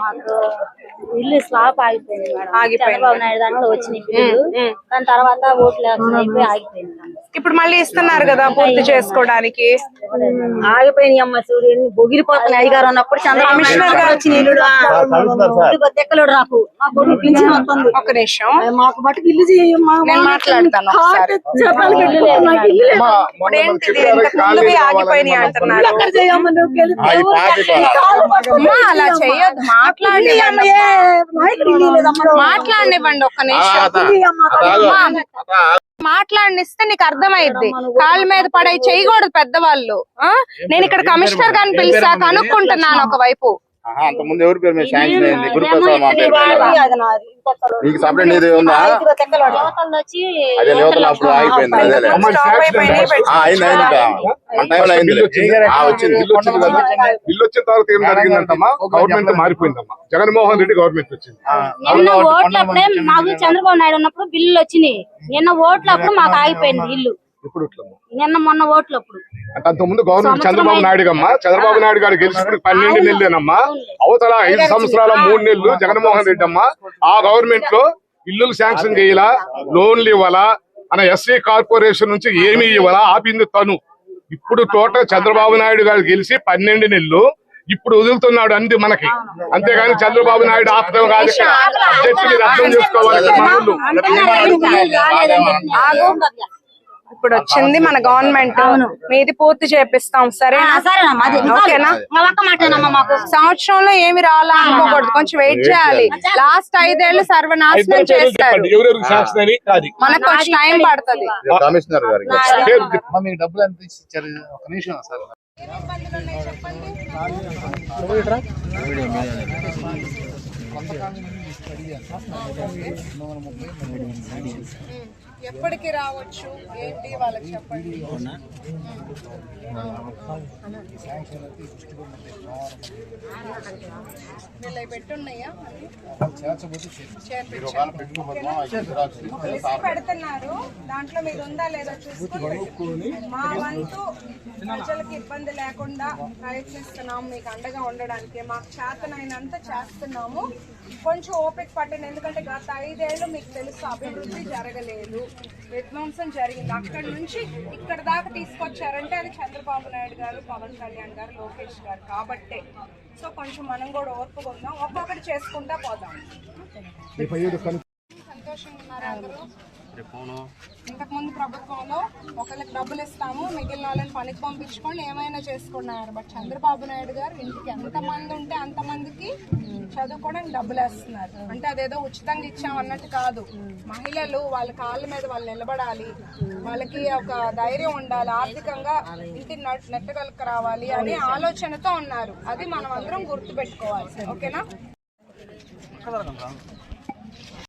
మాకు ఇల్లు స్లాప్ ఆగిపోయింది మేడం. చంద్రబాబు నాయుడు దాంట్లో వచ్చినాయి. దాని తర్వాత ఓట్లు అయిపోయి ఆగిపోయింది. ఇప్పుడు మళ్ళీ ఇస్తున్నారు కదా పూర్తి చేసుకోవడానికి. ఆగిపోయినాయి అమ్మ చూడు బొగిలిపోతున్నాయి అయ్యగారు చంద్రబాబు కమిషనర్ గారు వచ్చి నీళ్ళు తెక్కలేడు నాకు. ఒక నిమిషం. మాకు మటుకు ఇల్లు నేను మాట్లాడతాను ఆగిపోయినాయి అంటున్నారు. అమ్మా అలా చెయ్యొద్దు. మాట్లాడివ్వండి మాట్లాడినివ్వండి ఒక్క నిమిషం. అమ్మా, మాట్లాడినిస్తే నీకు అర్థమైద్ది. కాళ్ళ మీద పడే చేయకూడదు పెద్దవాళ్ళు. ఆ? నేను ఇక్కడ కమిషనర్ గారిని పిలిచా కనుక్కుంటున్నాను ఒకవైపు. అంత ముందు ఎవరి పేరు మీద శాంక్షన్ అయింది? గురుప్రసాద్. నీకు సపరేట్ ఉందా? అదే యువతలు అప్పుడు ఆగిపోయింది. అయింది. అయింది బా. మన టైంలో అయింది. ఆ, వచ్చింది బిల్లు వచ్చింది కదా? బిల్లు వచ్చిన తర్వాత ఏం జరిగిందంటమ్మా? గవర్నమెంట్ మారిపోయిందమ్మా. జగన్మోహన్ రెడ్డి గవర్నమెంట్ వచ్చింది. నిన్న ఓట్లప్పుడే మాకు చంద్రబాబు నాయుడు ఉన్నప్పుడు బిల్లులు వచ్చినాయి. నిన్న ఓట్లప్పుడు మాకు ఆగిపోయింది ఇల్లు ఇప్పుడు. నిన్న మొన్న ఓట్లప్పుడు. అంటే అంతకుముందు గవర్నమెంట్ చంద్రబాబు నాయుడు అమ్మా చంద్రబాబు నాయుడు గారు గెలిచినప్పుడు పన్నెండు నెలలేనమ్మా? అవతల ఐదు సంవత్సరాల మూడు నెలలు జగన్మోహన్ రెడ్డి అమ్మా. ఆ గవర్నమెంట్లో ఇల్లులు శాంక్షన్ చేయాలా? లోన్లు ఇవ్వాలా? మన ఎస్సీ కార్పొరేషన్ నుంచి ఏమి ఇవ్వాలా? ఆపింది తను. ఇప్పుడు టోటల్ చంద్రబాబు నాయుడు గారు గెలిచి పన్నెండు నెలలు ఇప్పుడు వదులుతున్నాడు అంది మనకి. అంతేగాని చంద్రబాబు నాయుడు ఆపదం కాదు అర్థం చేసుకోవాలి. ఇప్పుడు వచ్చింది మన గవర్నమెంట్ మీది పూర్తి చేపిస్తాం సరేనా? ఓకేనా? సంవత్సరంలో ఏమి రావాలా అనుకోకూడదు కొంచెం వెయిట్ చేయాలి. లాస్ట్ ఐదేళ్ళు సర్వనాశనం చేస్తారు మనకు కొంచెం టైం పడుతుంది. ఇది ఎప్పటికి రావచ్చు? ఏంటి వాళ్ళకి చెప్పండి. పెట్టున్నాయా? లిస్ట్ పెడుతున్నారు. దాంట్లో మీరు ఉందా లేదా చూసుకొని మా వంతు ప్రజలకు ఇబ్బంది లేకుండా ప్రయత్నిస్తున్నాము. మీకు అండగా ఉండడానికి మాకు చేతనైనంత చేస్తున్నాము. కొంచెం ఓపిక పట్టండి ఎందుకంటే గత ఐదేళ్ళు మీకు తెలుసు అభివృద్ధి జరగలేదు. విధ్వంసం జరిగింది. అక్కడ నుంచి ఇక్కడ దాకా తీసుకొచ్చారంటే అది చంద్రబాబు నాయుడు గారు పవన్ కళ్యాణ్ గారు లోకేష్ గారు కాబట్టే. సో కొంచెం మనం కూడా ఓర్పుగా ఉందాం. ఒక్కొక్కటి చేసుకుంటా పోదాం. సంతోషంగా ఉన్నారా అందరూ? ఇంతకు ముందు ప్రభుత్వంలో ఒకరికి డబ్బులు ఇస్తాము మిగిలిన వాళ్ళని పనికి పంపించుకొని ఏమైనా చేసుకున్నారు. బట్ చంద్రబాబు నాయుడు గారు ఇంటికి ఎంత మంది ఉంటే అంత మందికి చదువుకోవడానికి డబ్బులు వేస్తున్నారు అంటే అదేదో ఉచితంగా ఇచ్చాం అన్నట్టు కాదు. మహిళలు వాళ్ళ కాళ్ళ మీద వాళ్ళు నిలబడాలి. వాళ్ళకి ఒక ధైర్యం ఉండాలి. ఆర్థికంగా ఇంటి నెట్టగలకు రావాలి అనే ఆలోచనతో ఉన్నారు. అది మనం అందరం గుర్తు పెట్టుకోవాలి ఓకేనా?